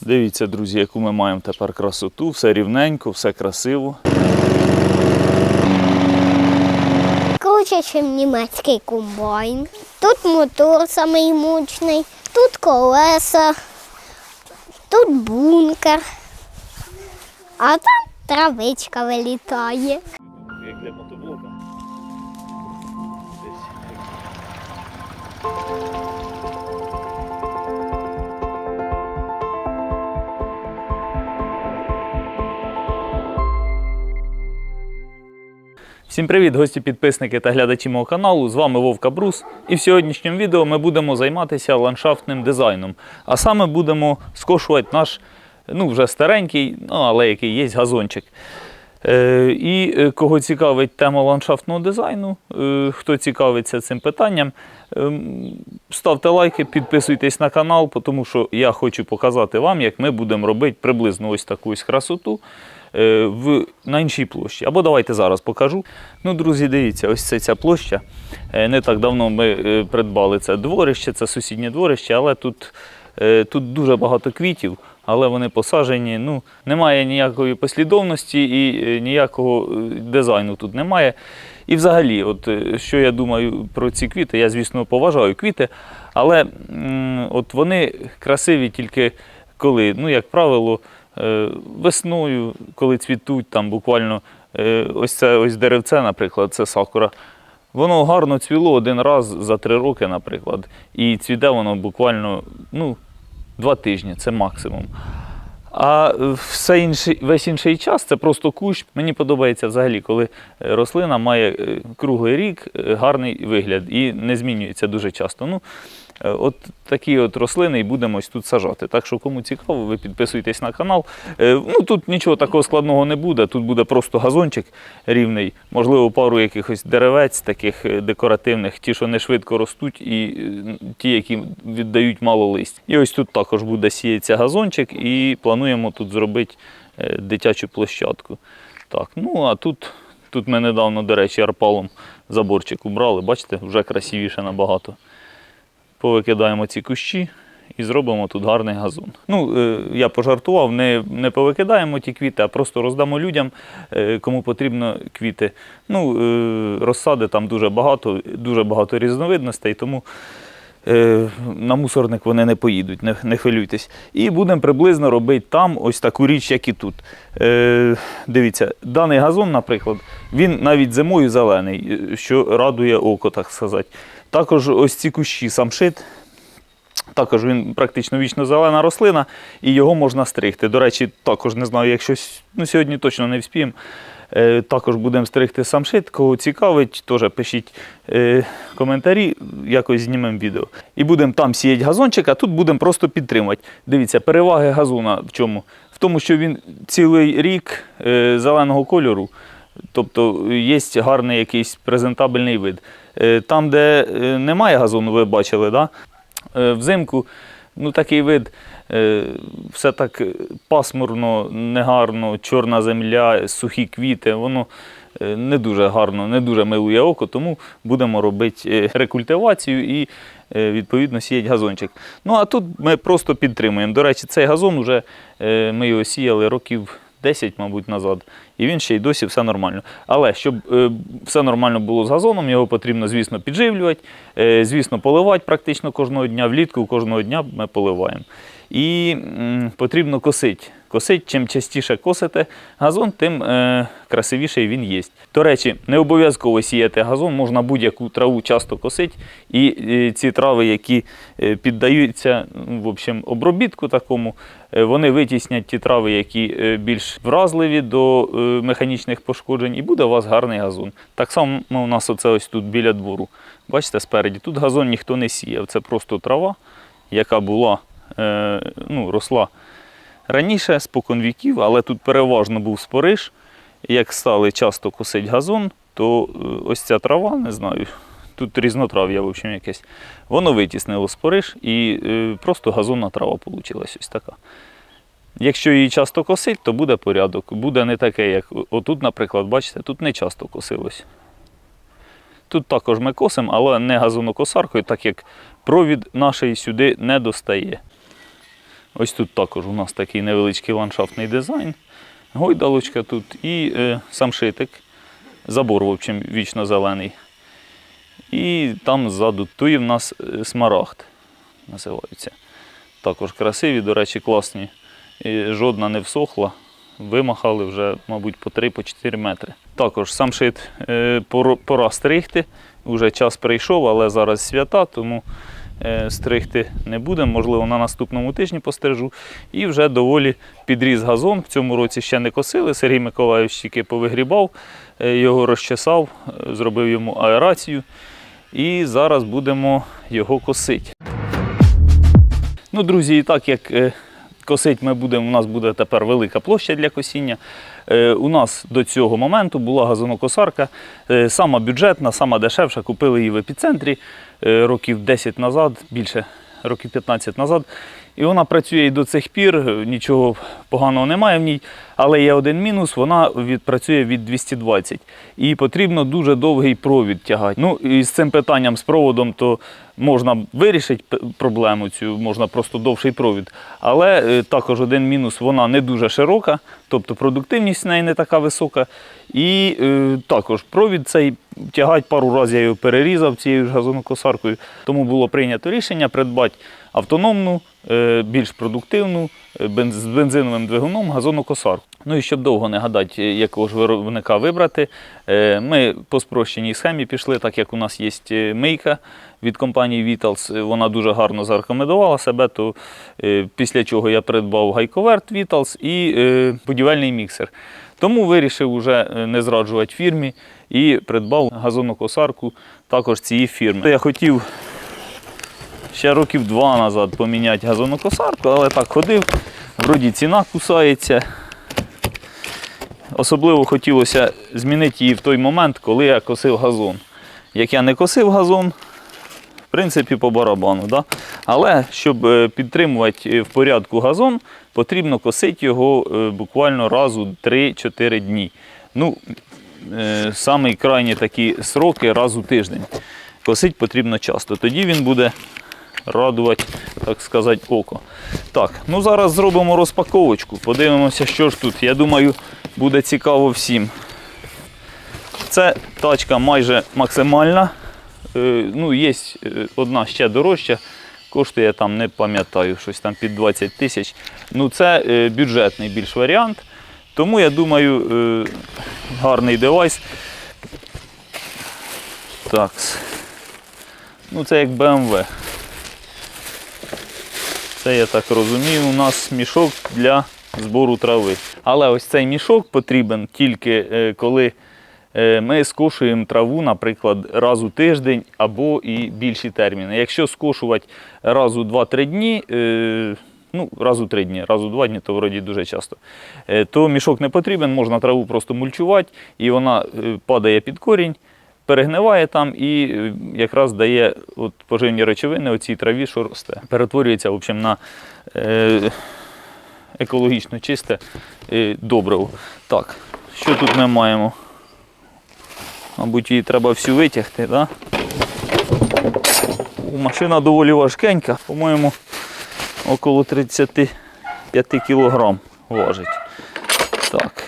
Дивіться, друзі, яку ми маємо тепер красоту, все рівненько, все красиво. Круче, ніж німецький комбайн. Тут мотор самий мощний, тут колеса, тут бункер, а там травичка вилітає. Всім привіт, гості, підписники та глядачі мого каналу. З вами Вовка Брус. І в сьогоднішньому відео ми будемо займатися ландшафтним дизайном. А саме будемо скошувати наш, ну вже старенький, ну але який є газончик. Е, і е, кого цікавить тема ландшафтного дизайну, е, хто цікавиться цим питанням, ем, ставте лайки, підписуйтесь на канал, тому що я хочу показати вам, як ми будемо робити приблизно ось таку ось красоту е, в, на іншій площі. Або давайте зараз покажу. Ну, друзі, дивіться, ось це ця площа. Е, Не так давно ми е, придбали це дворище, це сусіднє дворище, але тут, е, тут дуже багато квітів. Але вони посаджені. Ну, немає ніякої послідовності і е, ніякого е, дизайну тут немає. І взагалі, от е, що я думаю про ці квіти, я, звісно, поважаю квіти, але от вони красиві тільки коли, ну, як правило, е, весною, коли цвітуть, там буквально е, ось це ось деревце, наприклад, це сакура. Воно гарно цвіло один раз за три роки, наприклад, і цвіте воно буквально ну, два тижні, це максимум. А е, все інший, весь інший час це просто кущ. Мені подобається взагалі, коли е, рослина має е, круглий рік, е, гарний вигляд і не змінюється дуже часто. Ну, е, от такі от рослини і будемо ось тут сажати. Так що, кому цікаво, ви підписуйтесь на канал. Е, Ну, тут нічого такого складного не буде. Тут буде просто газончик рівний, можливо, пару якихось деревець, таких е, декоративних, ті, що не швидко ростуть, і е, ті, які віддають мало листя. І ось тут також буде сіятися газончик, і плануємо тут зробити е, дитячу площадку. Так, ну а тут, тут ми недавно, до речі, арпалом заборчик убрали. Бачите, вже красивіше набагато. Повикидаємо ці кущі і зробимо тут гарний газон. Ну, е, я пожартував, не, не повикидаємо ті квіти, а просто роздамо людям, е, кому потрібно квіти. Ну, е, розсади там дуже багато, дуже багато різновидностей, тому на мусорник вони не поїдуть, не, не хвилюйтесь. І будемо приблизно робити там ось таку річ, як і тут. Е, дивіться, даний газон, наприклад, він навіть зимою зелений, що радує око, так сказати. Також ось ці кущі самшит. Також він практично вічно зелена рослина, і його можна стригти. До речі, також не знаю, якщо ну, сьогодні точно не вспіємо. Е, також будемо стригти самшит. Кого цікавить, теж пишіть е, коментарі, якось знімемо відео. І будемо там сіяти газончик, а тут будемо просто підтримувати. Дивіться, переваги газона в чому? В тому, що він цілий рік е, зеленого кольору. Тобто є гарний якийсь презентабельний вид. Е, Там, де е, немає газону, ви бачили, да? Е, взимку ну, такий вид, все так пасмурно, негарно, чорна земля, сухі квіти, воно не дуже гарно, не дуже милує око, тому будемо робити рекультивацію і відповідно сіяти газончик. Ну а тут ми просто підтримуємо. До речі, цей газон уже е, ми його сіяли років 10, мабуть, назад, і він ще й досі все нормально. Але щоб е, все нормально було з газоном, його потрібно, звісно, підживлювати, е, звісно, поливати практично кожного дня. Влітку кожного дня ми поливаємо. І потрібно косити. Косить, чим частіше косите газон, тим е, красивіший він є. До речі, не обов'язково сіяти газон, можна будь-яку траву часто косити. І е, ці трави, які е, піддаються в общем, обробітку такому, е, вони витіснять ті трави, які е, більш вразливі до е, механічних пошкоджень, і буде у вас гарний газон. Так само у нас оце ось тут біля двору. Бачите, спереді. Тут газон ніхто не сіяв. Це просто трава, яка була, е, ну, росла раніше, спокон віків, але тут переважно був спориш. Як стали часто косить газон, то е, ось ця трава, не знаю, тут різнотрав'я, в общем, якесь, воно витіснило спориш і е, просто газонна трава вийшла ось така. Якщо її часто косить, то буде порядок. Буде не таке, як отут, наприклад, бачите, тут не часто косилось. Тут також ми косимо, але не газонокосаркою, так як провід наш сюди не достає. Ось тут також у нас такий невеличкий ландшафтний дизайн. Гойдалочка тут і е, самшитик. Забор, в общем, вічно зелений. І там ззаду туї в нас е, смарагд називаються. Також красиві, до речі, класні. І жодна не всохла. Вимахали вже, мабуть, по 3-4 метри. Також самшит е, пора- стригти. Уже час прийшов, але зараз свята, тому стригти не будемо. Можливо, на наступному тижні пострижу. І вже доволі підріс газон. В цьому році ще не косили. Сергій Миколаївич тільки повигрібав, е, його розчесав, е, зробив йому аерацію. І зараз будемо його косити. Ну, друзі, і так як е, косить ми будемо, у нас буде тепер велика площа для косіння. Е, у нас до цього моменту була газонокосарка, е, сама бюджетна, сама дешевша. Купили її в епіцентрі е, років 10 назад, більше років 15 назад. І вона працює і до цих пір, нічого поганого немає в ній, але є один мінус, вона працює від 220. І потрібно дуже довгий провід тягати. Ну і з цим питанням з проводом, то можна вирішити проблему цю, можна просто довший провід. Але е, також один мінус, вона не дуже широка, тобто продуктивність в неї не така висока. І е, також провід цей тягать пару разів я його перерізав цією ж газонокосаркою. Тому було прийнято рішення придбати автономну, е, більш продуктивну е, з бензиновим двигуном газонокосарку. Ну і щоб довго не гадати, е, якого ж виробника вибрати, ми по спрощеній схемі пішли, так як у нас є мийка від компанії Vitals, вона дуже гарно зарекомендувала себе, то після чого я придбав гайковерт Vitals і будівельний міксер. Тому вирішив уже не зраджувати фірмі і придбав газонокосарку також цієї фірми. Я хотів ще років два назад поміняти газонокосарку, але так ходив, вроді ціна кусається. Особливо хотілося змінити її в той момент, коли я косив газон. Як я не косив газон, в принципі, по барабану. Да? Але щоб е, підтримувати е, в порядку газон, потрібно косити його е, буквально раз-3-4 дні. Ну, самий крайні такі сроки раз у тиждень. Косити потрібно часто. Тоді він буде радувати, так сказати, око. Так, ну зараз зробимо розпаковочку. Подивимося, що ж тут. Я думаю, буде цікаво всім. Це тачка майже максимальна. Е, Ну, є е, одна ще дорожча. Коштує там, не пам'ятаю, щось там під 20 тисяч. Ну, це е, бюджетний більш варіант. Тому я думаю, гарний девайс. Так. Ну, це як BMW. Це, я так розумію, у нас мішок для збору трави. Але ось цей мішок потрібен тільки е, коли е, ми скошуємо траву, наприклад, раз у тиждень або і більші терміни. Якщо скошувати раз у 2-3 дні, е, ну, раз у 3 дні, раз у 2 дні, то вроді дуже часто, то мішок не потрібен, можна траву просто мульчувати, і вона падає під корінь перегниває там і е, якраз дає от поживні речовини оцій траві, що росте. Перетворюється в общем, на е, екологічно чисте добриво. Так, що тут ми маємо? Мабуть, її треба всю витягти, да? Машина доволі важкенька, по-моєму, около 35 кг важить. Так.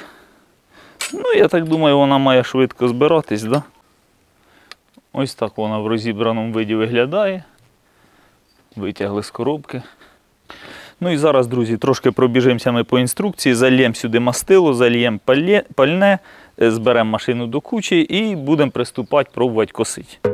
Ну, я так думаю, вона має швидко збиратись, да? Ось так вона в розібраному виді виглядає. Витягли з коробки. Ну і зараз, друзі, трошки пробіжимося ми по інструкції. Зальємо сюди мастило, зальємо пальне, е, зберемо машину до кучі і будемо приступати, пробувати косити.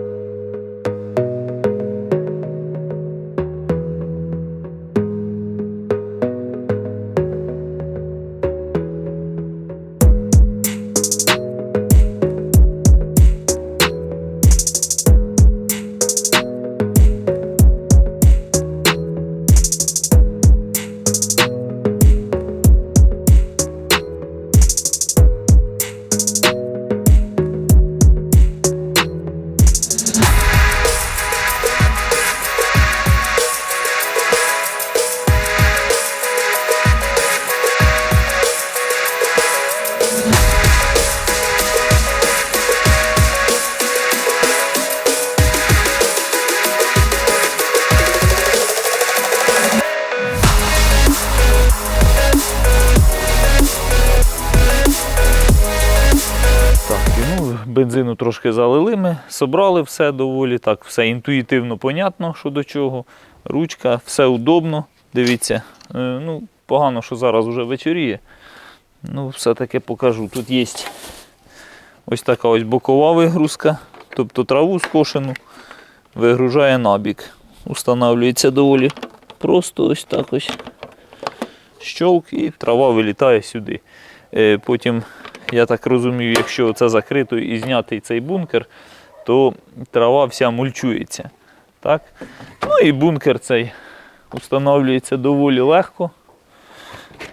Трошки залили ми, собрали все доволі так, все інтуїтивно понятно, що до чого. Ручка, все удобно. Дивіться, е, ну, погано, що зараз вже вечоріє. Ну, все-таки покажу. Тут є ось така ось бокова вигрузка, тобто траву скошену вигружає набік. Устанавлюється доволі просто ось так ось. Щолк і трава вилітає сюди. Е, Потім, я так розумію, якщо це закрито і знятий цей бункер, то трава вся мульчується. Так? Ну і бункер цей установлюється доволі легко.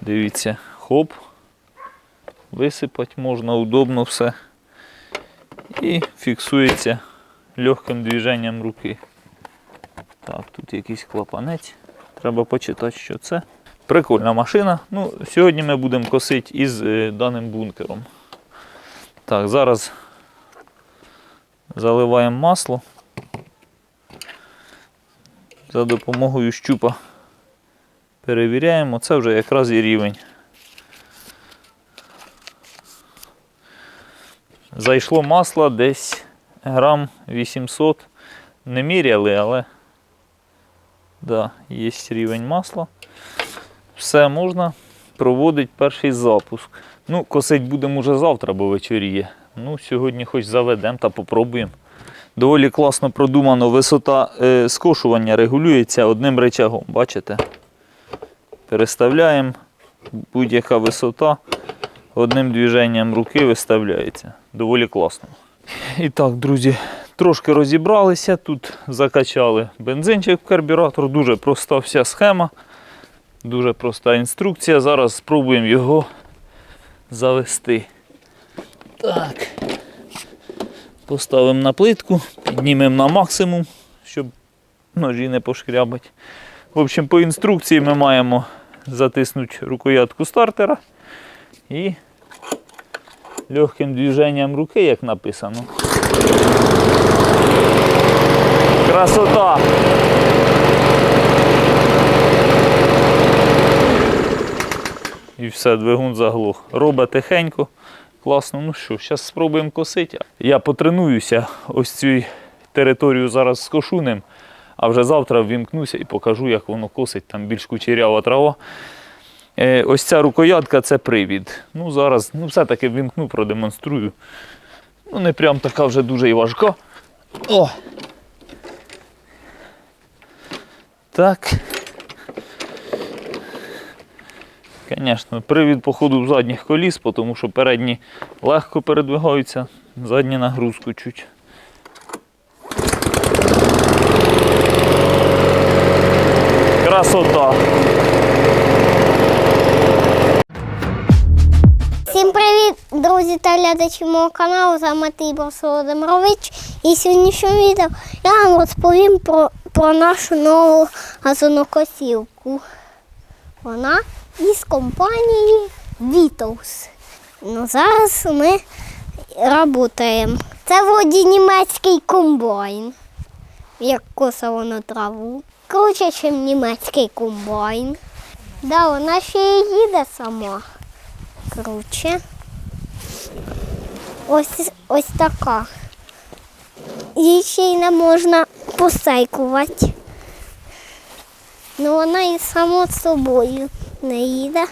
Дивіться, хоп. Висипати можна, удобно все. І фіксується легким движенням руки. Так, тут якийсь клапанець. Треба почитати, що це. Прикольна машина. Ну, сьогодні ми будемо косити із е, даним бункером. Так, зараз заливаємо масло. За допомогою щупа перевіряємо. Це вже якраз і рівень. Зайшло масло десь грам 800. Не міряли, але да, є рівень масла. Все можна проводити перший запуск. Ну, косить будемо вже завтра, бо вечоріє. Ну, сьогодні хоч заведемо та попробуємо. Доволі класно продумано. Висота е, скошування регулюється одним речагом. Бачите? Переставляємо будь-яка висота одним движенням руки виставляється. Доволі класно. І так, друзі, трошки розібралися. Тут закачали бензинчик в карбюратор. Дуже проста вся схема. Дуже проста інструкція. Зараз спробуємо його завести. Так. Поставимо на плитку, піднімемо на максимум, щоб ножі не пошкрябать. В общем, по інструкції ми маємо затиснути рукоятку стартера і легким движенням руки, як написано. Красота! І все, двигун заглох. Робить тихенько. Класно. Ну що, зараз спробуємо косити. Я потренуюся ось цю територію зараз скошу ним, а вже завтра ввімкнуся і покажу, як воно косить. Там більш кучерява трава. Е, ось ця рукоятка це привід. Ну зараз ну, все-таки ввімкну, продемонструю. Ну, не прям така вже дуже і важка. О! Так. Звісно, привід походу задніх коліс, тому що передні легко передвигаються, задні нагрузку чуть. Красота! Всім привіт, друзі та глядачі мого каналу. З вами Тибор Володимирович. І сьогоднішньому відео я вам розповім про, про нашу нову газонокосівку. Вона із компанії Beatles. Ну, зараз ми працюємо. Це вроді німецький комбайн, як косово на траву. Круче, ніж німецький комбайн. Да, вона ще й їде сама круче. Ось, ось така. Їй ще й не можна посейкувати. Ну вона і само собою не їде.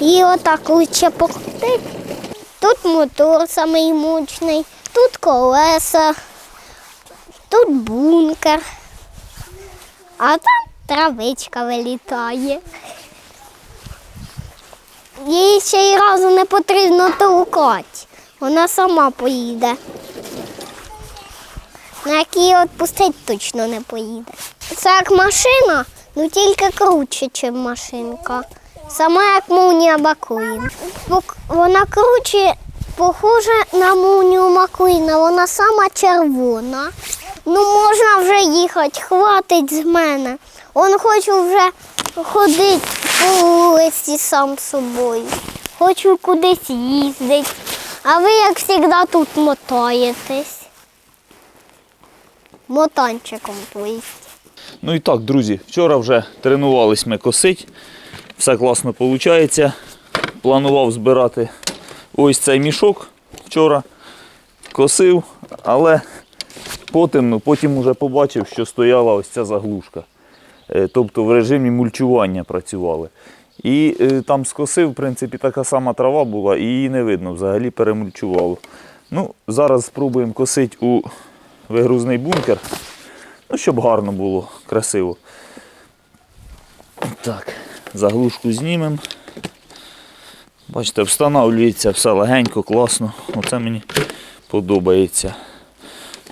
І отак лучше покрутити. Тут мотор самий мощний, тут колеса, тут бункер, а там травичка вилітає. Їй ще й разу не потрібно толкати. Вона сама поїде. На якій відпустити точно не поїде. Це як машина, ну тільки круче, ніж машинка. Сама як Мунія Макуїн. Вона круче, похожа на Мунію Макуїна, вона сама червона. Ну можна вже їхати, хватить з мене. Он хочу вже ходити по вулиці сам собою. Хочу кудись їздити. А ви, як завжди, тут мотаєтесь. Мотанчиком, есть. Ну і так, друзі, вчора вже тренувались ми косить. Все класно виходить. Планував збирати ось цей мішок вчора. косив, але потім, ну, потім уже побачив, що стояла ось ця заглушка. Е, Тобто в режимі мульчування працювали. І е, там скосив, в принципі, така сама трава була, і її не видно, взагалі перемульчувало. Ну, зараз спробуємо косити у вигрузний бункер, ну, щоб гарно було, красиво. Так, заглушку знімемо. Бачите, встановлюється все легенько, класно. Оце мені подобається.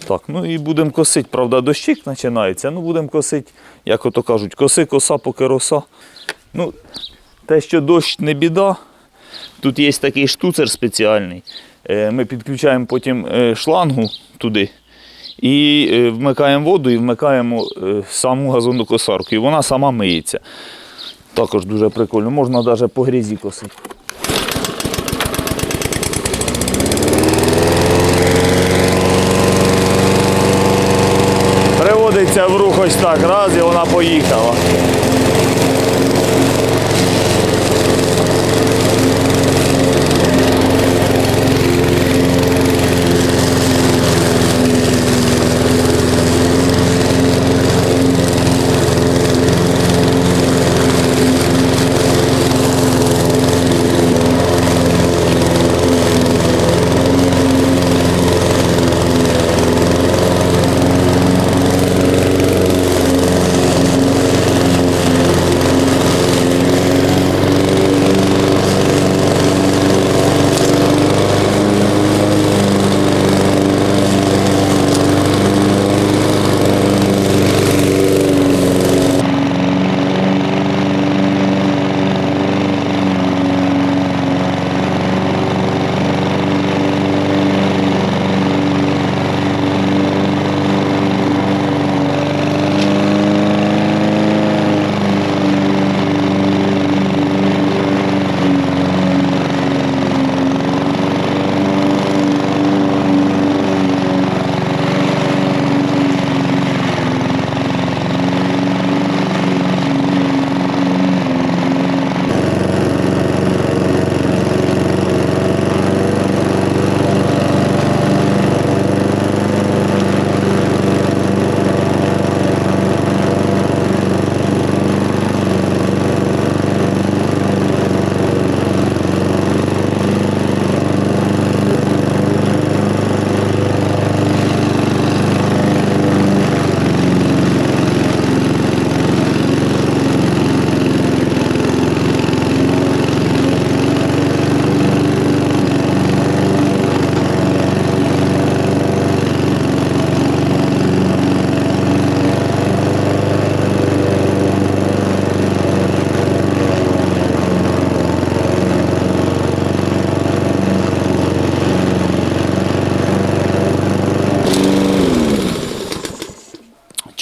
Так, ну і будемо косити, правда, дощик починається. Ну, будемо косити, як ото кажуть, коси, коса, поки роса. Ну, те, що дощ не біда, тут є такий штуцер спеціальний. Е, Ми підключаємо потім е, шлангу туди і е, вмикаємо воду і вмикаємо е, саму газонокосарку. І вона сама миється. Також дуже прикольно. Можна навіть по грязі косити. Приводиться в рух ось так, раз і вона поїхала.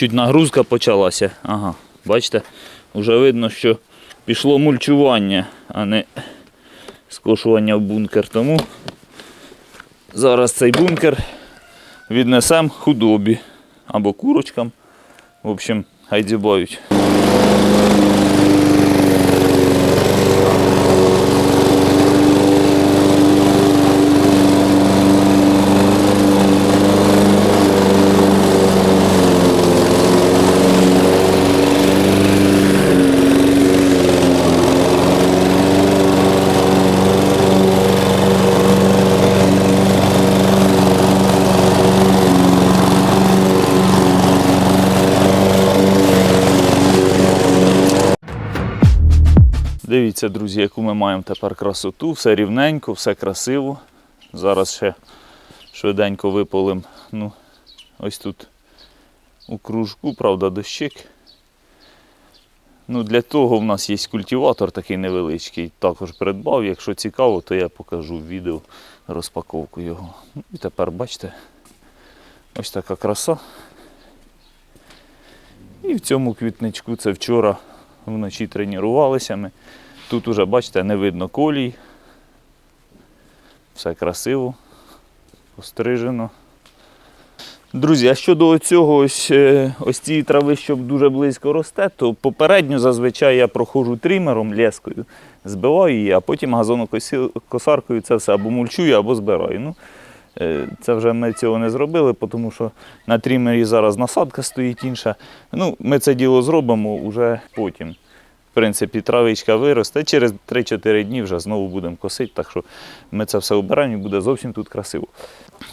Чуть нагрузка почалася. Ага, бачите, вже видно, що пішло мульчування, а не скошування в бункер. Тому зараз цей бункер віднесемо худобі або курочкам. В общем, хай дзюбають. Дивіться, друзі, яку ми маємо тепер красоту. Все рівненько, все красиво. Зараз ще швиденько виполим. Ну, ось тут у кружку, правда, дощик. Ну, для того в нас є культиватор такий невеличкий. Також придбав. Якщо цікаво, то я покажу в відео розпаковку його. Ну, і тепер бачите, ось така краса. І в цьому квітничку це вчора вночі тренувалися ми. Тут уже, бачите, не видно колій. Все красиво, пострижено. Друзі, а щодо цього ось, е, ось цієї трави, що дуже близько росте, то попередньо зазвичай я проходжу трімером, лескою, збиваю її, а потім газонокосаркою це все або мульчую, або збираю. Ну, Е, Це вже ми цього не зробили, тому що на трімері зараз насадка стоїть інша. Ну, ми це діло зробимо вже потім. В принципі, травичка виросте. Через 3-4 дні вже знову будемо косити, так що ми це все обираємо і буде зовсім тут красиво.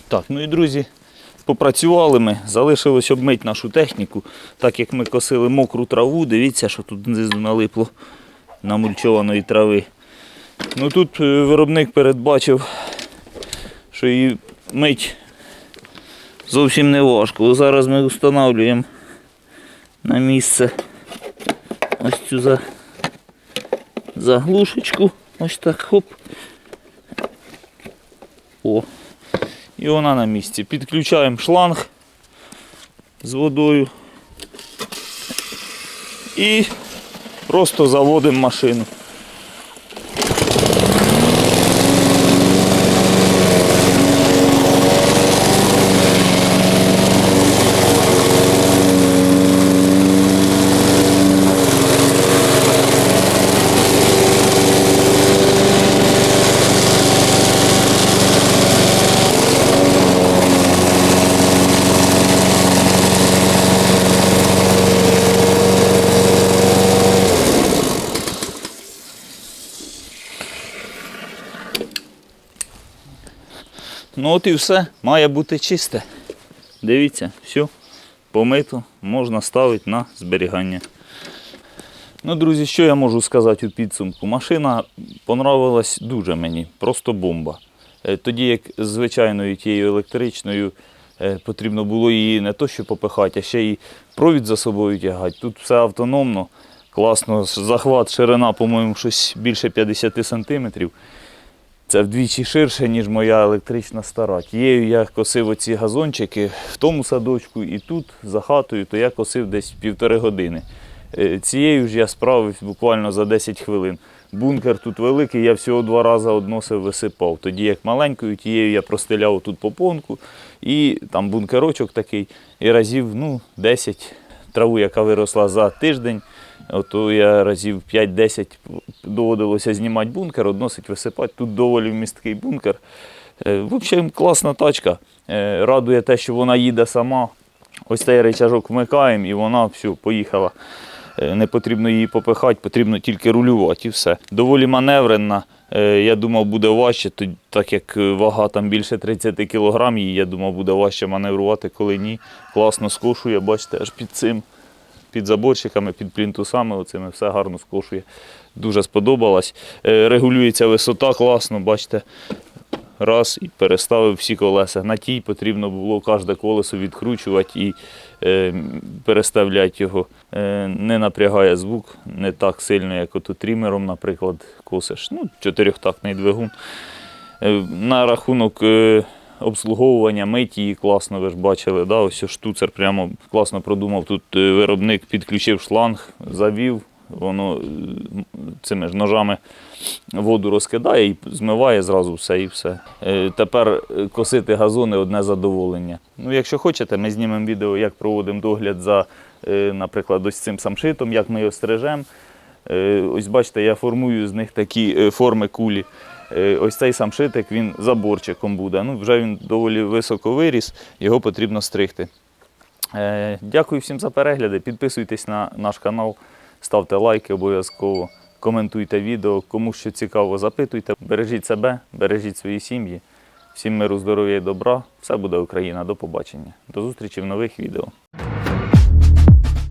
Так, ну і друзі, попрацювали ми, залишилось обмити нашу техніку, так як ми косили мокру траву, дивіться, що тут знизу налипло намульчованої трави. Ну тут е, виробник передбачив, що її мить зовсім не важко. Зараз ми встановлюємо на місце ось цю за... заглушечку. Ось так хоп. О. І вона на місці. Підключаємо шланг з водою. І просто заводимо машину. Ну от і все, має бути чисте. Дивіться, все, помито, можна ставити на зберігання. Ну, друзі, що я можу сказати у підсумку? Машина понравилась дуже мені, просто бомба. Е, Тоді як звичайною тією електричною е, потрібно було її не то що попихати, а ще й провід за собою тягати. Тут все автономно, класно, захват, ширина, по-моєму, щось більше 50 сантиметрів. Це вдвічі ширше, ніж моя електрична стара. Тією я косив оці газончики в тому садочку і тут за хатою, то я косив десь півтори години. Е, Цією ж я справився буквально за 10 хвилин. Бункер тут великий, я всього два рази односив, висипав. Тоді як маленькою, тією я простеляв тут попонку і там бункерочок такий, і разів ну, 10 траву, яка виросла за тиждень. Ото я разів 5-10 доводилося знімати бункер, односить, висипати. Тут доволі вмісткий бункер. Е, В общем, класна тачка. Е, Радує те, що вона їде сама. Ось цей речажок вмикаємо і вона все, поїхала. Е, Не потрібно її попихати, потрібно тільки рулювати і все. Доволі маневренна. Е, Я думав, буде важче, так як вага там більше 30 кг, її, я думав, буде важче маневрувати, коли ні. Класно скошує, бачите, аж під цим під заборчиками, під плінтусами, оцими все гарно скошує. Дуже сподобалось. Е, Регулюється висота класно, бачите. Раз і переставив всі колеса. На тій потрібно було кожне колесо відкручувати і е, переставляти його. Е, не напрягає звук не так сильно, як от трімером, наприклад, косиш. Ну, чотирьохтактний двигун. Е, На рахунок е, обслуговування миті класно, ви ж бачили, да? ось штуцер прямо класно продумав. Тут е, виробник підключив шланг, завів, воно е, цими ж ножами воду розкидає і змиває зразу все і все. Е, Тепер косити газони одне задоволення. Ну, якщо хочете, ми знімемо відео, як проводимо догляд за, наприклад, ось цим самшитом, як ми його стрижемо. Ось бачите, я формую з них такі форми кулі. Е, Ось цей самшитик він заборчиком буде. Ну, вже він доволі високо виріс, його потрібно стригти. Е, Дякую всім за перегляди. Підписуйтесь на наш канал, ставте лайки обов'язково, коментуйте відео. Кому що цікаво, запитуйте. Бережіть себе, бережіть свої сім'ї. Всім миру, здоров'я і добра. Все буде Україна. До побачення. До зустрічі в нових відео.